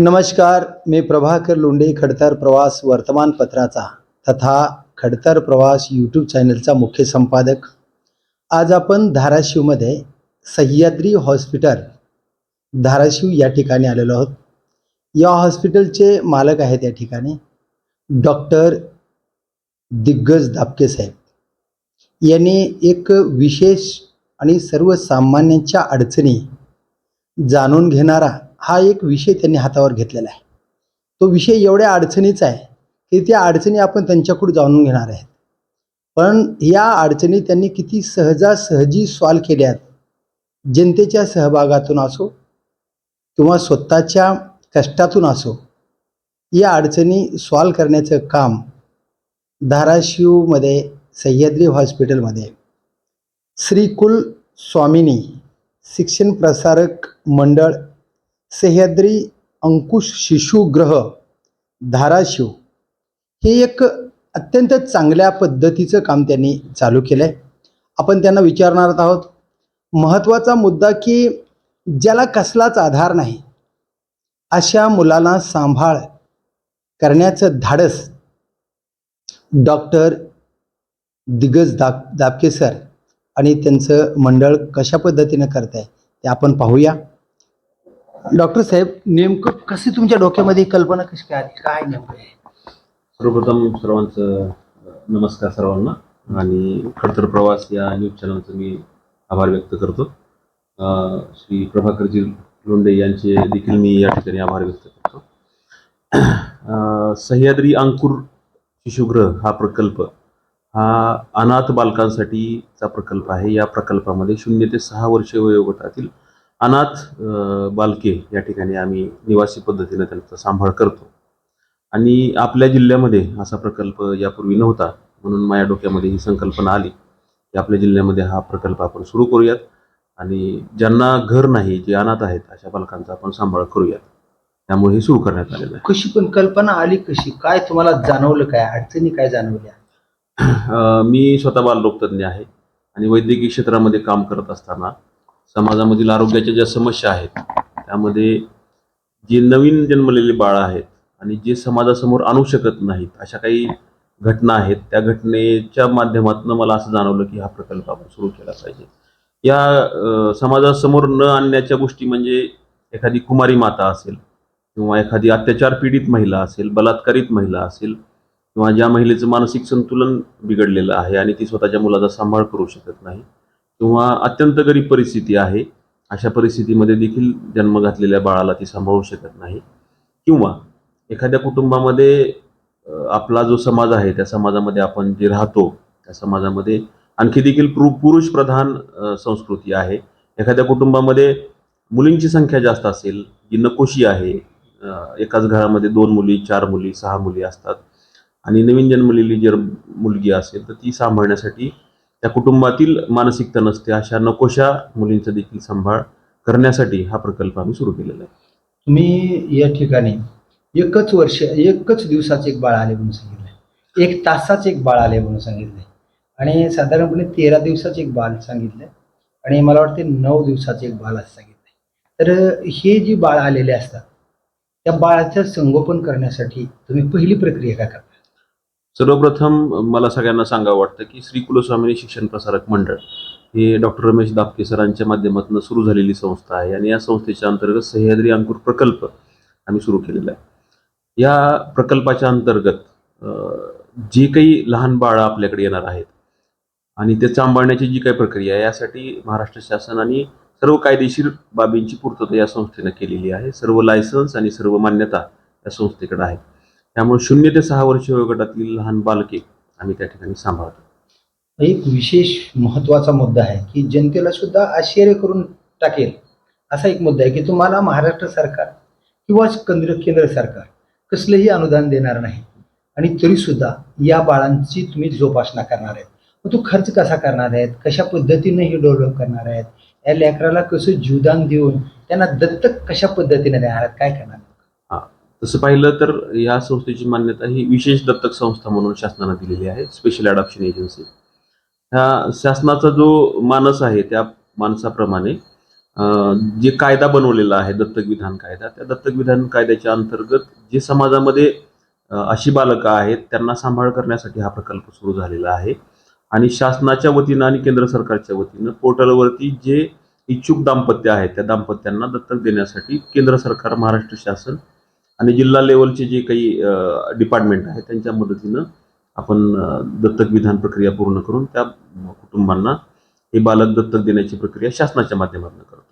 नमस्कार मी प्रभाकर लोंढे खडतर प्रवास वर्तमानपत्राचा तथा खडतर प्रवास यूट्यूब चॅनलचा मुख्य संपादक. आज आपण धाराशिवमध्ये सह्याद्री हॉस्पिटल धाराशिव या ठिकाणी आलेलो आहोत. या हॉस्पिटलचे मालक आहेत या ठिकाणी डॉक्टर दिग्गज दापके साहेब. यांनी एक विशेष आणि सर्वसामान्यांच्या अडचणी जाणून घेणारा हा एक विषय त्यांनी हातावर घेतलेला आहे. तो विषय एवढ्या अडचणीचा आहे की त्या अडचणी आपण त्यांच्याकडून जाणून घेणार आहेत. पण या अडचणी त्यांनी किती सहजासहजी सॉल्व केल्यात? जनतेच्या सहभागातून असो किंवा स्वतःच्या कष्टातून असो या अडचणी सॉल्व करण्याचं काम धाराशिवमध्ये सह्याद्री हॉस्पिटलमध्ये श्रीकुल स्वामिनी शिक्षण प्रसारक मंडळ सह्याद्री अंकुश शिशुग्रह धाराशिव. हे एक अत्यंत चांगल्या पद्धतीचं काम त्यांनी चालू केलं आहे आपण त्यांना विचारणार आहोत महत्त्वाचा मुद्दा की ज्याला कसलाच आधार नाही अशा मुलाला सांभाळ करण्याचं धाडस. डॉक्टर दिग्गज दाब दाबके सर आणि त्यांचं मंडळ कशा पद्धतीनं करत आहे ते आपण पाहूया. डॉक्टर साहेब नेमकं कशी तुमच्या डोक्यामध्ये कल्पना कशी काय आली? काय नेमकं? आहे? सर्वप्रथम सर्वांचं नमस्कार सर्वांना. आणि खडतर प्रवास या न्यूज चॅनलचं मी आभार व्यक्त करतो. श्री प्रभाकरजी लोंढे यांचे देखील मी या ठिकाणी आभार व्यक्त करतो. सह्याद्री अंकुर शिशुगृह हा प्रकल्प हा अनाथ बालकांसाठीचा प्रकल्प आहे. या प्रकल्पामध्ये शून्य ते सहा वर्ष वयोगटातील अनाथ बालके या ठिकाणी आम्ही निवासी पद्धतीने त्यांचा सांभाळ करतो. आणि आपल्या जिल्ह्यामध्ये असा प्रकल्प यापूर्वी नव्हता म्हणून माझ्या डोक्यामध्ये ही संकल्पना आली की आपल्या जिल्ह्यामध्ये हा प्रकल्प आपण सुरू करूयात आणि ज्यांना घर नाही जे अनाथ आहेत अशा बालकांचा आपण सांभाळ करूयात. त्यामुळे हे सुरू करण्यात आलेलं आहे. कशी पण कल्पना आली कशी? काय तुम्हाला जाणवलं? काय अडचणी काय जाणवल्या? मी स्वतः बालरोगतज्ञ आहे आणि वैद्यकीय क्षेत्रामध्ये काम करत असताना समाजामधील आरोग्याच्या ज्या समस्या आहेत त्यामध्ये जे नवीन जन्मलेले बाळ आहेत आणि जे समाजासमोर आणू शकत नाहीत अशा काही घटना आहेत त्या घटनेच्या माध्यमातून मला असं जाणवलं की हा प्रकल्प आपण सुरू केला पाहिजे. या समाजासमोर न आणण्याच्या गोष्टी म्हणजे एखादी कुमारी माता असेल किंवा एखादी अत्याचार पीडित महिला असेल बलात्कारित महिला असेल किंवा ज्या महिलेचं मानसिक संतुलन बिघडलेलं आहे आणि ती स्वतःच्या मुलाचा सांभाळ करू शकत नाही किंवा अत्यंत गरीब परिस्थिती आहे अशा परिस्थितीमध्ये देखील जन्म घातलेल्या बाळाला ती सांभाळू शकत नाही. किंवा एखाद्या कुटुंबामध्ये आपला जो समाज आहे त्या समाजामध्ये आपण जे राहतो त्या समाजामध्ये आणखी देखील पुरु पुरुष प्रधान संस्कृती आहे. एखाद्या कुटुंबामध्ये मुलींची संख्या जास्त असेल जी नकोशी आहे एकाच घरामध्ये दोन मुली चार मुली सहा मुली असतात. आणि नवीन जन्मलेली जर मुलगी असेल तर ती सांभाळण्यासाठी त्या कुटुंबातील मानसिकता नसते अशा नकोशा मुलींचा देखील सांभाळ करण्यासाठी हा प्रकल्प आम्ही सुरू केलेला आहे. तुम्ही या ठिकाणी एकच वर्ष एकच दिवसाचे एक बाळ आले म्हणून सांगितलंय. एक तासाचे एक बाळ आले म्हणून सांगितलंय. आणि साधारणपणे तेरा दिवसाचे एक बाळ सांगितलंय. आणि मला वाटते नऊ दिवसाचे एक बाळ असं सांगितलं तर हे जी बाळ आलेले असतात त्या बाळाचं संगोपन करण्यासाठी तुम्ही पहिली प्रक्रिया काय करता? सर्वप्रथम मला सगळ्यांना सांगावं वाटतं की श्री कुलस्वामिनी शिक्षण प्रसारक मंडळ हे डॉक्टर रमेश दापके सरांच्या माध्यमातून सुरू झालेली संस्था आहे आणि या संस्थेच्या अंतर्गत सह्याद्री अंकुर प्रकल्प आम्ही सुरू केलेला आहे. या प्रकल्पाच्या अंतर्गत जे काही लहान बाळं आपल्याकडे येणार आहेत आणि ते सांभाळण्याची जी काही प्रक्रिया आहे यासाठी महाराष्ट्र शासन आणि सर्व कायदेशीर बाबींची पूर्तता या संस्थेनं केलेली आहे. सर्व लायसन्स आणि सर्व मान्यता या संस्थेकडे आहे. त्यामुळे शून्य ते सहा वर्ष वयोगटातील लहान बालके आम्ही त्या ठिकाणी सांभाळतो. एक विशेष महत्त्वाचा मुद्दा आहे की जनतेला सुद्धा आश्चर्य करून टाकेल. असा एक मुद्दा आहे की तुम्हाला महाराष्ट्र सरकार किंवा केंद्र केंद्र सरकार कसलंही अनुदान देणार नाही आणि तरीसुद्धा या बाळांची तुम्ही जोपासना करणार आहेत. मग तो खर्च कसा करणार आहेत? कशा पद्धतीने हे डेव्हलप करणार आहेत? या लेकराला कसं जीवदान देऊन त्यांना दत्तक कशा पद्धतीने देणार आहेत? काय करणार तसं पाहिलं तर या संस्थेची मान्यता ही विशेष दत्तक संस्था म्हणून शासनानं दिलेली आहे स्पेशल अडॉप्शन एजन्सी ह्या शासनाचा जो मानस आहे त्या मानसाप्रमाणे जे कायदा बनवलेला आहे दत्तक विधान कायदा त्या दत्तक विधान कायद्याच्या अंतर्गत जे समाजामध्ये अशी बालकं आहेत त्यांना सांभाळ करण्यासाठी हा प्रकल्प सुरू झालेला आहे. आणि शासनाच्या वतीनं आणि केंद्र सरकारच्या वतीनं पोर्टलवरती जे इच्छुक दाम्पत्य आहेत त्या दाम्पत्यांना दत्तक देण्यासाठी केंद्र सरकार महाराष्ट्र शासन आणि जिल्हा लेवलचे जे काही डिपार्टमेंट आहे त्यांच्या मदतीनं आपण दत्तक विधान प्रक्रिया पूर्ण करून त्या कुटुंबांना हे बालक दत्तक देण्याची प्रक्रिया शासनाच्या माध्यमातून करतो.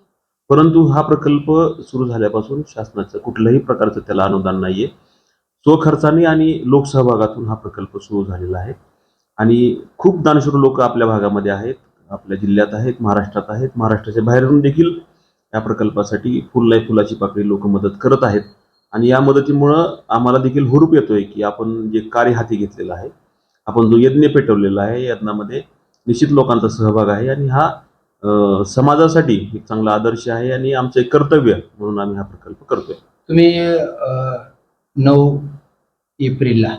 परंतु हा प्रकल्प सुरू झाल्यापासून शासनाचं कुठल्याही प्रकारचं त्याला अनुदान नाही आहे स्वखर्चाने आणि लोकसहभागातून हा प्रकल्प सुरू झालेला आहे. आणि खूप दानशूर लोक आपल्या भागामध्ये आहेत आपल्या जिल्ह्यात आहेत महाराष्ट्रात आहेत. महाराष्ट्राच्या बाहेरून देखील या प्रकल्पासाठी फुललाई फुलाची पाकळी लोक मदत करत आहेत. आणि या मदतीमुळं आम्हाला देखील हुरूप येतोय की आपण जे कार्य हाती घेतलेलं आहे आपण जो यज्ञ पेटवलेला आहे यज्ञामध्ये निश्चित लोकांचा सहभाग आहे आणि हा समाजासाठी एक चांगला आदर्श आहे आणि आमचं एक कर्तव्य म्हणून आम्ही हा प्रकल्प करतोय. तुम्ही नऊ एप्रिलला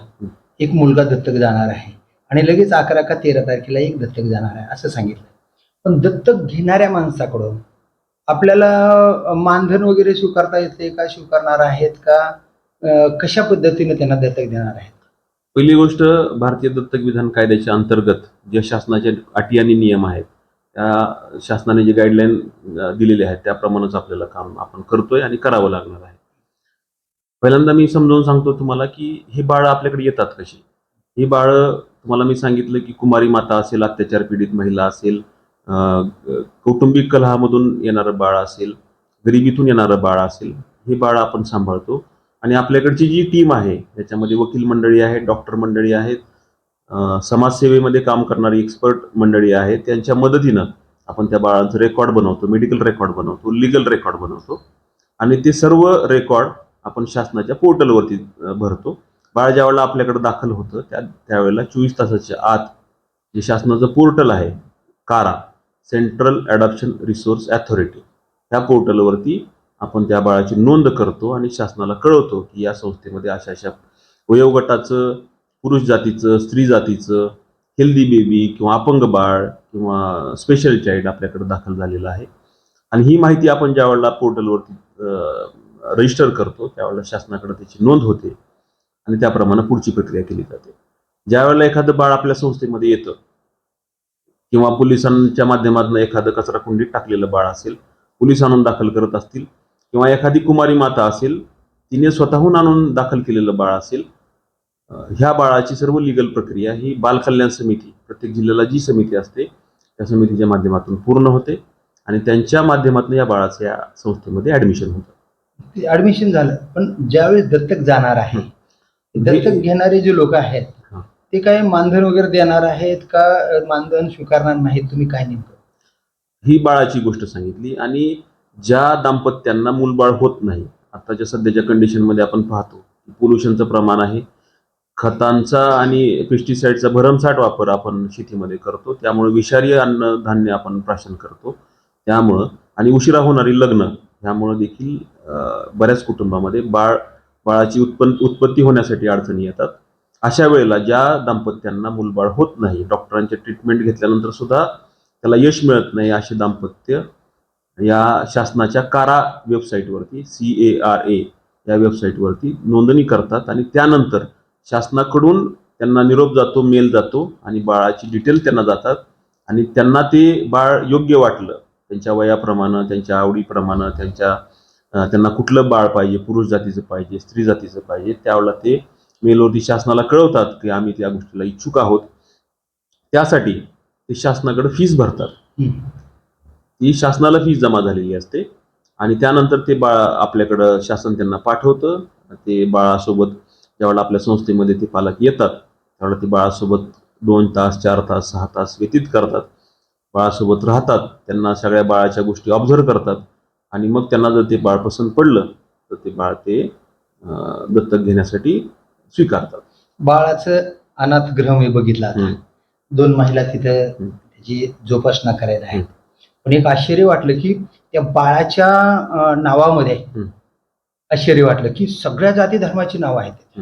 एक मुलगा दत्तक जाणार आहे आणि लगेच अकरा का तेरा तारखेला एक दत्तक जाणार आहे असं सांगितलं. पण दत्तक घेणाऱ्या माणसाकडून आपल्याला मानधन वगैरे स्वीकारता येते का? स्वीकारणार आहेत का? अ, कशा पद्धतीने त्यांना दत्तक देणार आहेत? पहिली गोष्ट भारतीय दत्तक विधान कायद्याच्या अंतर्गत जे शासनाचे अटी आणि नियम आहेत त्या शासनाने जे गाईडलाईन दिलेले आहेत त्याप्रमाणेच आपल्याला काम आपण करतोय आणि करावं लागणार आहे. पहिल्यांदा मी समजावून सांगतो तुम्हाला की ही बाळं आपल्याकडे येतात कशी ही बाळं तुम्हाला मी सांगितलं की कुमारी माता असेल अत्याचार पीडित महिला असेल कौटुंबिक कलहामधून येणारं बाळ असेल गरिबीतून येणारं बाळ असेल हे बाळ आपण सांभाळतो. आणि आपल्याकडची जी टीम आहे त्याच्यामध्ये वकील मंडळी आहेत डॉक्टर मंडळी आहेत समाजसेवेमध्ये काम करणारी एक्सपर्ट मंडळी आहेत त्यांच्या मदतीनं आपण त्या बाळांचं रेकॉर्ड बनवतो मेडिकल रेकॉर्ड बनवतो लिगल रेकॉर्ड बनवतो. आणि ते सर्व रेकॉर्ड आपण शासनाच्या पोर्टलवरती भरतो. बाळ ज्यावेळेला आपल्याकडे दाखल होतं त्या त्यावेळेला चोवीस तासाच्या आत जे शासनाचं पोर्टल आहे कारा सेंट्रल ॲडॉप्शन रिसोर्स ॲथॉरिटी ह्या पोर्टलवरती आपण त्या बाळाची नोंद करतो आणि शासनाला कळवतो की या संस्थेमध्ये अशा अशा वयोगटाचं पुरुष जातीचं स्त्री जातीचं हेल्दी बेबी किंवा अपंग बाळ किंवा स्पेशल चाइल्ड आपल्याकडे दाखल झालेला आहे. आणि ही माहिती आपण ज्या वेळेला पोर्टलवरती रजिस्टर करतो त्यावेळेला शासनाकडे त्याची नोंद होते आणि त्याप्रमाणे पुढची प्रक्रिया केली जाते. ज्या वेळेला एखादं बाळ आपल्या संस्थेमध्ये येतं किंवा पोलिसांच्या माध्यमातून एखादं कचरा कुंडीत टाकलेलं बाळ असेल पोलीस आणून दाखल करत असतील किंवा एखादी कुमारी माता असेल तिने स्वतःहून आणून दाखल केलेलं बाळ असेल ह्या बाळाची सर्व लिगल प्रक्रिया ही बाल कल्याण समिती प्रत्येक जिल्ह्याला जी समिती असते त्या समितीच्या माध्यमातून पूर्ण होते आणि त्यांच्या माध्यमातून या बाळाचं या संस्थेमध्ये ऍडमिशन होतं ऍडमिशन झालं पण ज्यावेळेस दत्तक जाणार आहे दत्तक घेणारे जे लोक आहेत. ते काय मानधन वगैरे देणार आहेत का? मानधन स्वीकारणार नाहीत? तुम्ही काय नेमकं? ही बाळाची गोष्ट सांगितली आणि ज्या दाम्पत्यांना मूलबाळ होत नाही आताच्या सध्याच्या कंडिशनमध्ये आपण पाहतो पोल्युशनचं प्रमाण आहे. खतांचा आणि पेस्टिसाईडचा भरमसाठ वापर आपण शेतीमध्ये करतो. त्यामुळे विषारी अन्न धान्य आपण प्राशन करतो. त्यामुळं आणि उशिरा होणारी लग्न ह्यामुळं देखील बऱ्याच कुटुंबामध्ये बाळ बाळाची उत्पन्न उत्पत्ती होण्यासाठी अडचणी येतात. अशा वेळेला ज्या दाम्पत्यांना मूलबाळ होत नाही डॉक्टरांचे ट्रीटमेंट घेतल्यानंतर सुद्धा त्याला यश मिळत नाही असे दाम्पत्य या शासनाच्या कारा वेबसाईटवरती सी ए आर ए या वेबसाईटवरती नोंदणी करतात आणि त्यानंतर शासनाकडून त्यांना निरोप जातो मेल जातो आणि बाळाची डिटेल त्यांना जातात आणि त्यांना ते बाळ योग्य वाटलं त्यांच्या वयाप्रमाणे त्यांच्या आवडीप्रमाणे त्यांच्या त्यांना कुठलं बाळ पाहिजे पुरुष जातीचं पाहिजे स्त्री जातीचं पाहिजे त्यावेळेला ते मेलवरती शासनाला कळवतात की आम्ही त्या गोष्टीला इच्छुक आहोत. त्यासाठी ते शासनाकडे फीस भरतात. ती शासनाला फीस जमा झालेली असते आणि त्यानंतर ते बाळ आपल्याकडं शासन त्यांना पाठवतं. ते बाळासोबत ज्यावेळेला आपल्या संस्थेमध्ये ते पालक येतात त्यावेळेला ते बाळासोबत दोन तास चार तास सहा तास व्यतीत करतात. बाळासोबत राहतात त्यांना सगळ्या बाळाच्या गोष्टी ऑब्झर्व करतात आणि मग त्यांना जर ते बाळ पसंत पडलं तर ते बाळ ते दत्तक घेण्यासाठी स्वीकारतात बाळाचं अनाथ गृह मी बघितला आता. दोन महिला तिथं. त्याची जोपासना करायला हम्म. पण एक आश्चर्य वाटलं की त्या बाळाच्या नावामध्ये. आश्चर्य वाटलं की सगळ्या जाती धर्माची नावं आहेत.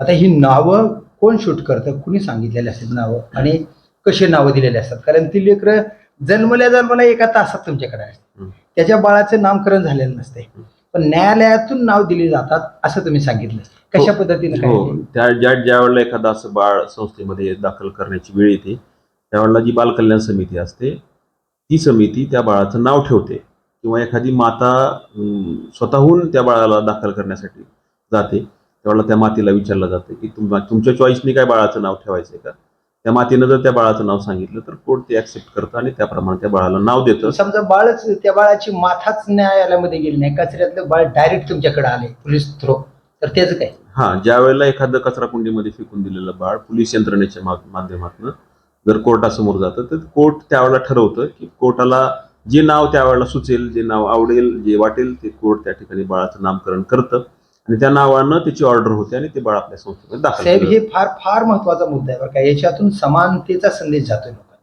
आता ही नावं कोण शूट करतं कुणी सांगितलेली असतात नावं आणि कसे नावं दिलेले असतात कारण ती लेकरं जन्मल्या जन्मला एका तासात तुमच्याकडे आहे हं. त्याच्या बाळाचं नामकरण झालेलं नसते पण न्यायालयातून नाव दिले जातात असं तुम्ही सांगितलं कशा पद्धतीने काय? हो त्या ज्या ज्या वेळेला एखादा असं बाळ संस्थेमध्ये दाखल करण्याची वेळ येते त्यावेळेला जी बालकल्याण समिती असते ती समिती त्या बाळाचं नाव ठेवते. किंवा एखादी माता स्वतःहून त्या बाळाला दाखल करण्यासाठी जाते. त्यावेळेला त्या मातेला विचारलं जातं की तुम तुमच्या चॉईसने काय बाळाचं नाव ठेवायचं आहे का? त्या मातेनं जर त्या बाळाचं नाव सांगितलं तर कोर्ट ते ऍक्सेप्ट करतं आणि त्याप्रमाणे त्या बाळाला नाव देतं. समजा बाळच त्या बाळाची माथाच न्यायालयामध्ये गेली नाही कचऱ्यातलं बाळ डायरेक्ट तुमच्याकडे आले पोलीस थ्रो तर त्याचं काय? हा ज्या वेळेला एखादं कचरा कुंडीमध्ये फेकून दिलेलं बाळ पोलीस यंत्रणेच्या माध्यमातून जर कोर्टासमोर जातं तर कोर्ट त्यावेळेला ठरवतं की कोर्टाला जे नाव त्यावेळेला सुचेल जे नाव आवडेल जे वाटेल ते कोर्ट त्या ठिकाणी बाळाचं नामकरण करतं आणि त्या नावानं त्याची ऑर्डर होते आणि ते बाळ आपल्या संस्थेमध्ये दाखल साहेब हे फार फार महत्त्वाचा मुद्दा आहे बरं का. याच्यातून समानतेचा संदेश जातोय लोकांना.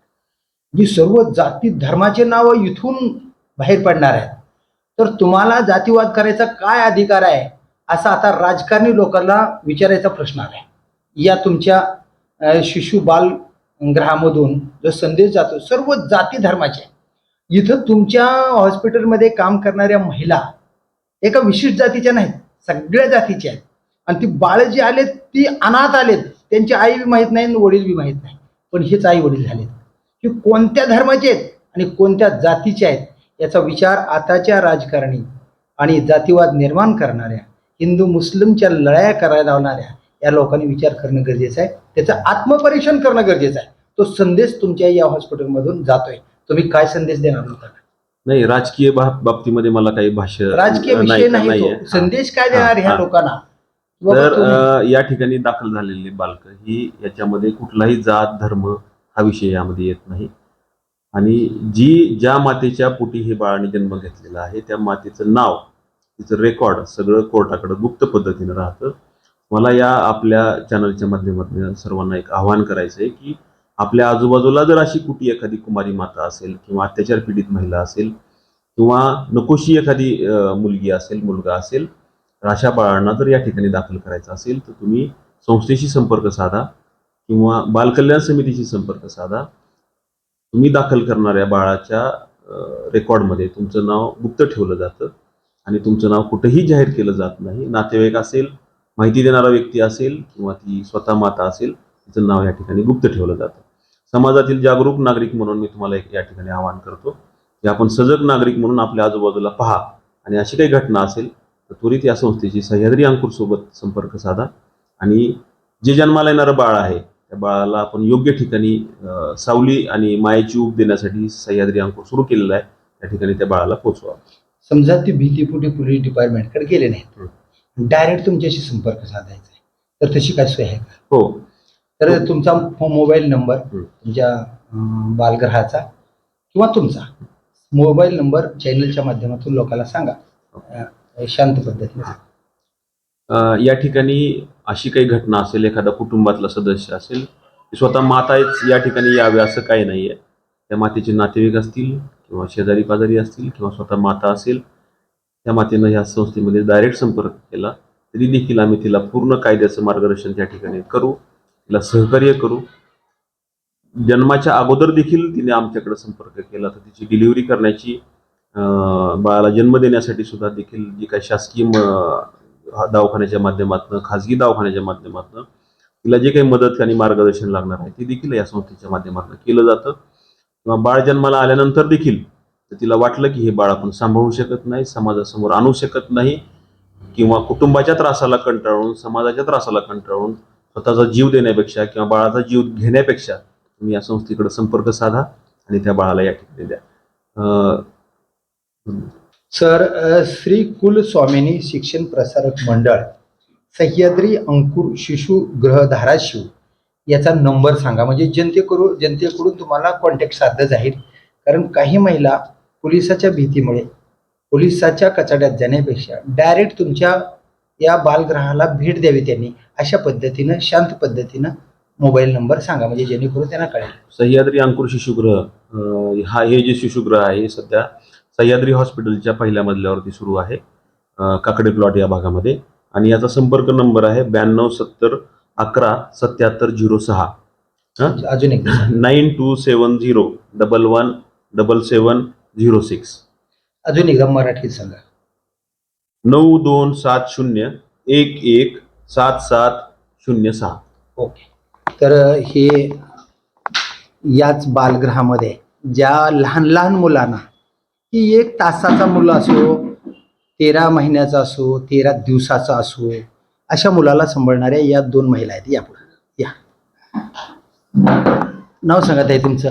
जी सर्व जाती धर्माचे नाव इथून बाहेर पडणार आहेत. तर तुम्हाला जातीवाद करायचा काय अधिकार आहे? असा आता राजकारणी लोकांना विचारायचा प्रश्न आहे या तुमच्या शिशु बाल ग्रहामधून जो संदेश जातो सर्व जाती धर्माचे इथं तुमच्या हॉस्पिटलमध्ये काम करणाऱ्या महिला एका विशिष्ट जातीच्या नाहीत सगळ्या जातीच्या आहेत. आणि ती बाळं जी आलेत ती अनाथ आलेत त्यांची आई बी माहीत नाही आणि वडील बी माहीत नाही. पण हेच आई वडील झालेत. की कोणत्या धर्माचे आहेत आणि कोणत्या जातीचे आहेत याचा विचार आताच्या राजकारणी आणि जातीवाद निर्माण करणाऱ्या हिंदू मुस्लिमच्या लढाया करायला लावणाऱ्या या लोकांनी विचार करणं गरजेचं आहे. त्याचं आत्मपरीक्षण करणं गरजेचं आहे. तो संदेश तुमच्या या हॉस्पिटलमधून जातोय. तुम्ही काय संदेश देणार लोकांना नाही राजकीय बाबतीमध्ये मला काही भाष्य राजकीय विषय नाही संदेश काय देणार ह्या. लोकांना? तर या ठिकाणी दाखल झालेली बालक ही याच्यामध्ये कुठलाही जात धर्म हा विषय यामध्ये येत नाही. आणि जी ज्या मातेच्या पोटी हे बाळाने जन्म घेतलेला आहे त्या मातेचं नाव तिचं रेकॉर्ड सगळं कोर्टाकडं गुप्त पद्धतीनं राहतं. मला या आपल्या चॅनलच्या माध्यमातून सर्वांना एक आव्हान करायचं आहे की आपल्या आजूबाजूला जर अशी कुठी एखादी कुमारी माता असेल किंवा अत्याचार पीडित महिला असेल किंवा नकोशी एखादी मुलगी असेल मुलगा असेल तर अशा बाळांना जर या ठिकाणी दाखल करायचं असेल तर तुम्ही संस्थेशी संपर्क साधा किंवा बालकल्याण समितीशी संपर्क साधा. तुम्ही दाखल करणाऱ्या बाळाच्या रेकॉर्डमध्ये तुमचं नाव गुप्त ठेवलं जातं. आणि तुमचं नाव कुठंही जाहीर केलं जात नाही. नातेवाईक असेल माहिती देणारा व्यक्ती असेल किंवा ती स्वतः माता असेल तिचं नाव या ठिकाणी गुप्त ठेवलं जातं. समाजातील जागरूक नागरिक म्हणून मी तुम्हाला एक या ठिकाणी आवाहन करतो की आपण सजग नागरिक म्हणून आपल्या आजूबाजूला पहा आणि अशी काही घटना असेल तर त्वरित या संस्थेची सह्याद्री अंकुरसोबत संपर्क साधा आणि जे जन्माला येणारं बाळ आहे त्या बाळाला आपण योग्य ठिकाणी सावली आणि मायेची ऊब देण्यासाठी सह्याद्री अंकुर सुरू केलेला आहे. त्या ठिकाणी त्या बाळाला पोचवा. समजा ती भीतीपुटी पोलीस डिपार्टमेंटकडे गेले नाहीत. डायरेक्ट तुमच्याशी संपर्क साधायचा आहे. तर तशी काय सोय आहे का? हो. तर तुमचा फो- मोबाईल नंबर हं. तुमच्या अं, बालगृहाचा किंवा तुमचा. मोबाईल नंबर चॅनलच्या माध्यमातून लोकांना सांगा. शांत पद्धतीने या ठिकाणी अशी काही घटना असेल एखादा कुटुंबातला सदस्य असेल की स्वतः माताच या ठिकाणी यावे असं काही नाहीये. त्या मातेचे नातेवाईक असतील किंवा शेजारी पाजारी असतील किंवा स्वतः माता असेल त्या मातेनं या संस्थेमध्ये डायरेक्ट संपर्क केला. तरी देखील आम्ही तिला पूर्ण कायद्याचं मार्गदर्शन त्या ठिकाणी करू तिला सहकार्य करू. जन्माच्या अगोदर देखील तिने आमच्याकडे संपर्क केला. तर तिची डिलिव्हरी करण्याची बाळाला जन्म देण्यासाठी सुद्धा देखील जी काही शासकीय दवाखान्याच्या माध्यमातून खाजगी दवाखान्याच्या माध्यमातून तिला जे काही मदत आणि मार्गदर्शन लागणार आहे ते देखील या संस्थेच्या माध्यमातून केलं जातं. किंवा बाळ जन्माला आल्यानंतर देखील तर तिला वाटलं की हे बाळ आपण सांभाळू शकत नाही समाजासमोर आणू शकत नाही किंवा कुटुंबाच्या त्रासाला कंटाळून समाजाच्या त्रासाला कंटाळून स्वतःचा जीव देण्यापेक्षा किंवा बाळाचा जीव घेण्यापेक्षा तुम्ही या संस्थेकडे संपर्क साधा आणि त्या बाळाला या ठिकाणी द्या. सर श्री कुलस्वामिनी शिक्षण प्रसारक मंडळ सह्याद्री अंकुर शिशुगृह धाराशिव याचा नंबर सांगा. म्हणजे जनतेकडून जनतेकडून तुम्हाला कॉन्टॅक्ट साधलं जाईल कारण काही महिला पोलिसाच्या भीतीमुळे पोलिसाच्या कचाड्यात जाण्यापेक्षा डायरेक्ट तुमच्या या बालग्रहाला भेट द्यावी त्यांनी. अशा पद्धतीनं शांत पद्धतीनं मोबाईल नंबर सांगा. म्हणजे जेणेकरून त्यांना कळेल. सह्याद्री अंकुर शिशुगृह हा हे जे शिशुगृह आहे सध्या सह्याद्री हॉस्पिटलच्या पहिल्या मजल्यावरती सुरू आहे काकडे प्लॉट या भागामध्ये. आणि याचा संपर्क नंबर आहे ब्याण्णव सत्तर अकरा सत्याहत्तर झिरो सहा. अजून सांगा. Nine two seven zero double one double seven zero six. अजून एकदा मराठीत सांगा. नऊ दोन सात शून्य एक एक सात सात शून्य सहा. ओके. तर हे याच बालगृहामध्ये ज्या लहान लहान मुलांना की एक तासाचा मुलं असो तेरा महिन्याचा असो तेरा दिवसाचा असो अशा मुलाला सांभाळणाऱ्या या दोन महिला आहेत. या पुढे. या. नाव सांगत आहे तुमचं.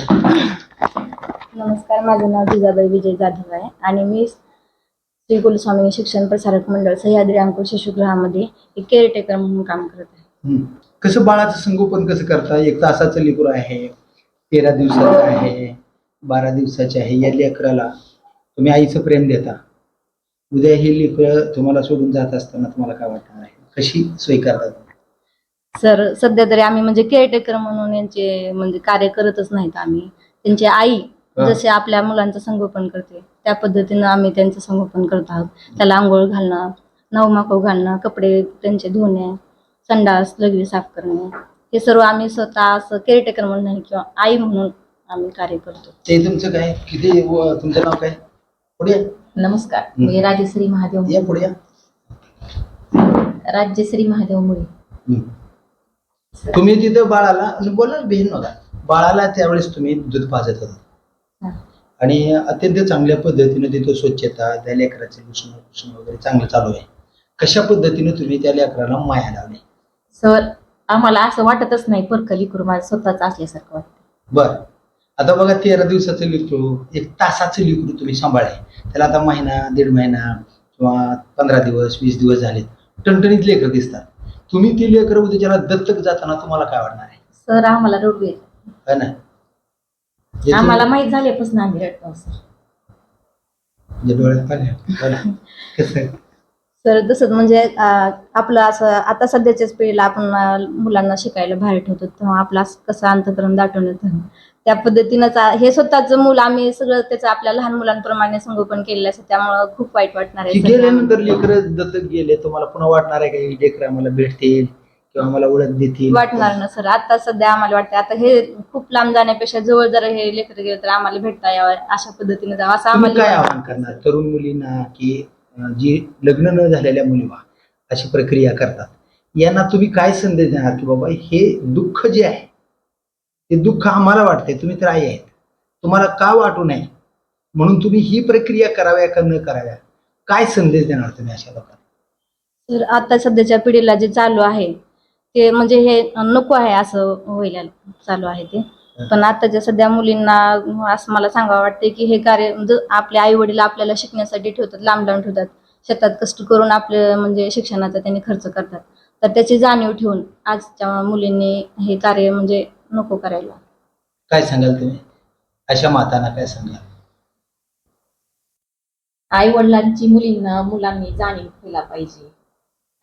नमस्कार माझं नाव जिजाबाई विजय जाधव आहे आणि मी श्री कुलस्वामी शिक्षण प्रसारक मंडळ सह्याद्री अंकुर शिशुगृहामध्ये एक केअरटेकर म्हणून काम करत आहे. कसं बाळाचं संगोपन कसं करता? एक तासाचं लेकरू आहे तेरा दिवसाचं आहे बारा दिवसाचे आहे या लेकराला तुम्ही आईचं प्रेम देता. उद्या हे लेकरं तुम्हाला सोडून जात असताना तुम्हाला काय वाटणार आहे? कशी सोय करतात सर सध्या तरी आम्ही म्हणजे केअरटेकर म्हणून यांचे म्हणजे कार्य करतच नाहीत आम्ही. त्यांची आई हा. जसे आपल्या मुलांचं संगोपन करते त्या पद्धतीनं आम्ही त्यांचं संगोपन करत आहोत. त्याला आंघोळ घालणं नवमाकव घालणं कपडे त्यांचे धुणे संडास लगवी साफ करणे. हे सर्व आम्ही स्वतः असं केअरटेकर म्हणून नाही किंवा आई म्हणून आम्ही कार्य करतो. ते तुमचं काय? किती व तुमचं नाव काय? पुढे या. नमस्कार. मी राजश्री महादेव. या पुढे या. राज्यश्री महादेव मुळे. तुम्ही तिथं बाळाला बोला ना, बहीण नव्हता. बाळाला त्यावेळेस तुम्ही दूध पाजत होता. आणि अत्यंत चांगल्या पद्धतीने तिथं स्वच्छता त्या लेकराचे लुसणं पुसणं वगैरे चांगलं चालू आहे. कशा पद्धतीने तुम्ही त्या लेकराला माया लावली? सर आम्हाला असं वाटतच नाही परकली करू माझं स्वतःच असल्यासारखं वाटतं. बर. आता बघा तेरा दिवसाचं लेकरू एक तासाचं लेकरू तुम्ही सांभाळले. त्याला आता महिना दीड महिना किंवा पंधरा दिवस वीस दिवस झालेत. टणटणीत लेकर दिसतात तुम्ही ती लेकर उद्या त्याला दत्तक जाताना तुम्हाला काय वाटणार आहे सर आम्हाला रडू येत है ना आम्हाला माहीत झाल्यापासून आम्ही रडतो सर जे डोळ्यात पाणी आहे. बोला. कसं आहे? तर तसंच म्हणजे अं, आपलं असं आता सध्याच्याच पिढीला आपण अं, मुलांना शिकायला बाहेर ठेवतो तेव्हा आपलं असं कसं अंतकरण दाटवून येतं त्या पद्धतीनंच हे स्वतःचं मूल आम्ही सगळं त्याचं आपल्या लहान मुलांप्रमाणे संगोपन केलेलं असतं. त्यामुळं खूप वाईट वाटणार की आहे गेल्यानंतर लेकर दत्तक गेले तुम्हाला पुन्हा वाटणार आहे का ही लेकर आम्हाला भेटतील किंवा आम्हाला ओळख देतील? वाटणार ना सर. आता सध्या आम्हाला वाटतं आता हे खूप लांब जाण्यापेक्षा जवळ जर हे लेकर गेले तर आम्हाला भेटता यावं अशा पद्धतीने जावं असं तुम्ही काय आम्हाला आवाहन करणार? तरुण मुलींना की अं, जी लग्न न झालेल्या मुली वा अशी प्रक्रिया करतात. यांना तुम्ही काय संदेश देणार की बाबा हे दुःख जे आहे ते दुःख आम्हाला वाटते तुम्ही तर आई आहेत. तुम्हाला का वाटू नये? म्हणून तुम्ही ही प्रक्रिया कराव्या का न कराव्या? काय संदेश देणार तुम्ही अशा लोकांना? तर आता सध्याच्या पिढीला जे चालू आहे ते म्हणजे हे नको आहे असं व्हायला चालू आहे ते. पण आताच्या सध्या मुलींना असं मला सांगावं वाटते की हे कार्य म्हणजे आपले आई वडील आपल्याला शिकण्यासाठी ठेवतात लांब लांब ठेवतात. शेतात कष्ट करून आपले म्हणजे शिक्षणाचा त्यांनी खर्च करतात. तर त्याची जाणीव ठेवून आजच्या मुलींनी हे कार्य म्हणजे नको करायला. काय सांगाल तुम्ही? अशा मातांना काय सांगाल? आई वडिलांची मुलींना मुलांनी जाणीव ठेवला पाहिजे.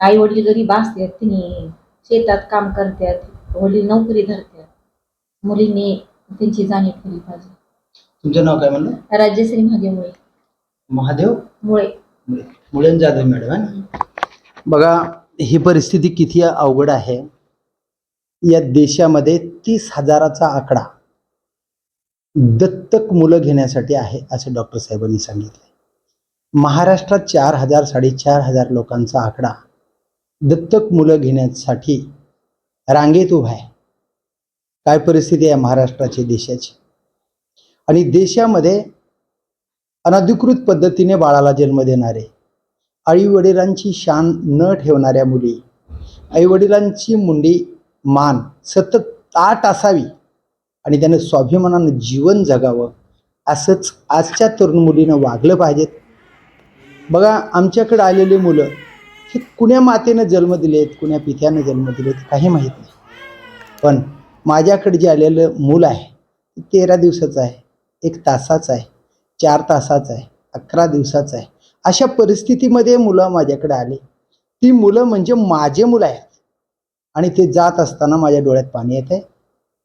आई वडील गरीब असतात तिने शेतात काम करतात वडील नोकरी धरतात. मुलींनी त्यांची जाणीव ठेवली पाहिजे. तुमचं नाव काय म्हणलं? राज्यश्री महादेव मुळे महादेव? मुळे. मुळे. मुळेन जाधव मॅडम आहे ना? बघा ही परिस्थिती किती अवघड आहे. या देशामध्ये तीस हजाराचा आकडा दत्तक मुलं घेण्यासाठी आहे असे डॉक्टर साहेबांनी सांगितले महाराष्ट्रात चार हजार साडेचार हजार लोकांचा आकडा दत्तक मुलं घेण्यासाठी रांगेत उभा आहे. काय परिस्थिती आहे महाराष्ट्राची देशाची? आणि देशामध्ये अनधिकृत पद्धतीने बाळाला जन्म देणारे आईवडिलांची शान न ठेवणाऱ्या मुली आईवडिलांची मुंडी मान सतत ताट असावी आणि त्यानं स्वाभिमानानं जीवन जगावं असंच आजच्या तरुण मुलीनं वागलं पाहिजेत बघा आमच्याकडे आलेली मुलं हे कुण्या मातेनं जन्म दिलेत कुण्या पित्यानं जन्म दिलेत काही माहीत नाही. पण माझ्याकडे जे आलेलं मूल आहे ते तेरा दिवसाचं आहे एक तासाचं आहे चार तासाचं आहे अकरा दिवसाचं आहे. अशा परिस्थितीमध्ये मुलं माझ्याकडे आली. ती मुलं म्हणजे माझे मुलं आहेत. आणि ते जात असताना माझ्या डोळ्यात पाणी येत आहे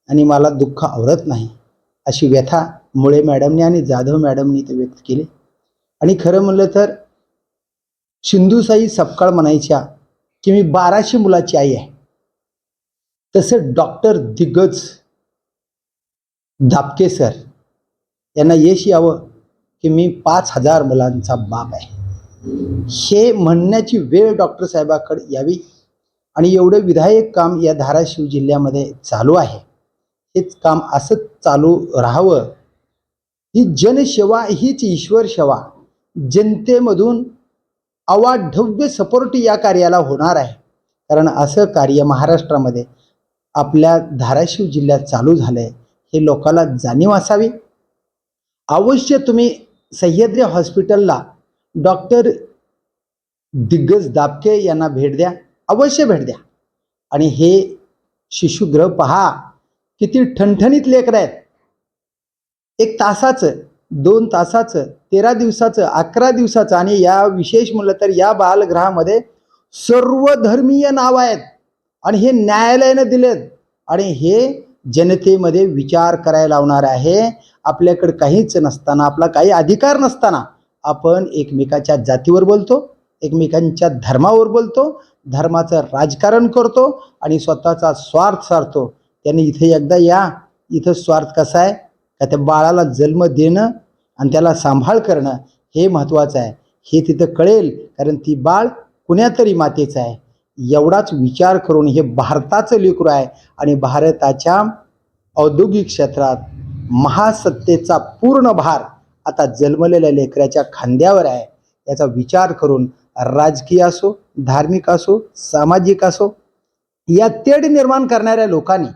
आणि मला दुःख आवरत नाही अशी व्यथा मुळे मॅडमने आणि जाधव मॅडमनी ते व्यक्त केली. आणि खरं म्हणलं तर सिंधुसाई सपकाळ म्हणायच्या की मी बाराशे मुलाची आई आहे. तसं डॉक्टर दिग्गज दापके सर यांना यश यावं की मी पाच हजार मुलांचा बाप आहे. हे म्हणण्याची वेळ डॉक्टर साहेबाकडे यावी आणि एवढं विधायक काम या धाराशिव जिल्ह्यामध्ये चालू आहे. हेच काम असंच चालू राहावं. ही जनसेवा हीच ईश्वर सेवा. जनतेमधून अवाढव्य सपोर्ट या कार्याला होणार आहे. कारण असं कार्य महाराष्ट्रामध्ये आपल्या धाराशिव जिल्ह्यात चालू झालं आहे हे लोकांना जाणीव असावी. अवश्य तुम्ही सह्याद्री हॉस्पिटलला डॉक्टर दिग्गज दाबके यांना भेट द्या. अवश्य भेट द्या. आणि हे शिशुग्रह पहा किती ठणठणीत लेकरं आहेत. एक तासाचं दोन तासाचं तेरा दिवसाचं अकरा दिवसाचं आणि या विशेष म्हणलं तर या बालगृहामध्ये सर्वधर्मीय नाव आहेत. आणि हे न्यायालयानं दिलेत. आणि हे जनतेमध्ये विचार करायला लावणार आहे. आपल्याकडे काहीच नसताना आपला काही अधिकार नसताना आपण एकमेकाच्या जातीवर बोलतो एकमेकांच्या धर्मावर बोलतो धर्माचं राजकारण करतो आणि स्वतःचा स्वार्थ सारतो. त्याने इथे एकदा या. इथं स्वार्थ कसा आहे? का त्या बाळाला जन्म देणं आणि त्याला सांभाळ करणं हे महत्त्वाचं आहे. हे तिथं कळेल कारण ती बाळ कुण्यातरी मातेचं आहे. एवढाच विचार करून हे भारताचं लेकरू आहे आणि भारताच्या औद्योगिक क्षेत्रात महासत्तेचा पूर्ण भार आता जन्मलेल्या लेकराच्या खांद्यावर आहे. याचा विचार करून राजकीय असो धार्मिक असो सामाजिक असो या तेढ निर्माण करणाऱ्या लोकांनी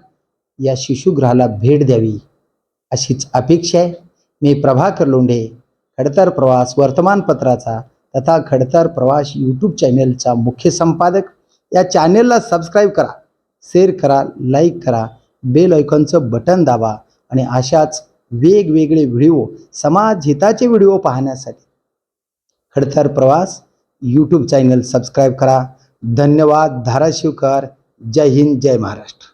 या शिशुगृहाला भेट द्यावी अशीच अपेक्षा आहे. मी प्रभाकर लोंढे खडतर प्रवास वर्तमानपत्राचा तथा खडतर प्रवास यूट्यूब चॅनेलचा मुख्य संपादक. या चॅनेलला सबस्क्राईब करा शेअर करा लाईक करा बेल ऐकॉनचं बटन दाबा आणि अशाच वेगवेगळे व्हिडिओ समाज हिताचे व्हिडिओ पाहण्यासाठी. खडतर प्रवास यूट्यूब चॅनल सबस्क्राईब करा. धन्यवाद. धाराशिवकर. जय हिंद. जय महाराष्ट्र.